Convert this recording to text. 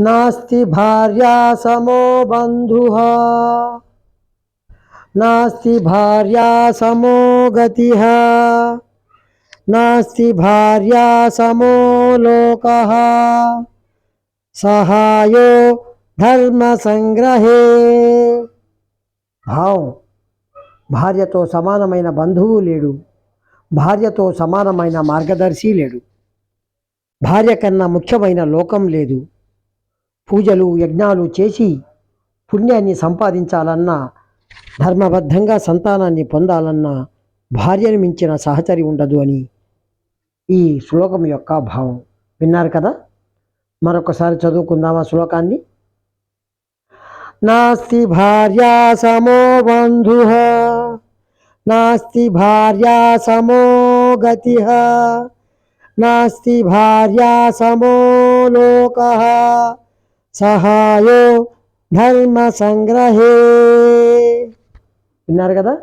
నాస్తి భార్యా సమో బంధు నాస్తి భార్యా సమో గతి నాస్తి భార్యా సమో లోక సహాయో ధర్మ సంగ్రహే భావం భార్యతో సమానమైన బంధువు లేడు భార్యతో సమానమైన మార్గదర్శి లేడు భార్య కన్నా ముఖ్యమైన లోకం లేదు పూజలు యజ్ఞాలు చేసి పుణ్యాన్ని సంపాదించాలన్నా ధర్మబద్ధంగా సంతానాన్ని పొందాలన్నా భార్యను మించిన సహచరి ఉండదు అని ఈ శ్లోకం యొక్క భావం. విన్నారు కదా? మరొకసారి చదువుకుందామా శ్లోకాన్ని? నాస్తి భార్యా సమో బంధు నాస్తి భార్యా సమో గతి నాస్తి భార్యా సమో లోక సహాయో ధర్మ సంగ్రహే విన్నారు కదా?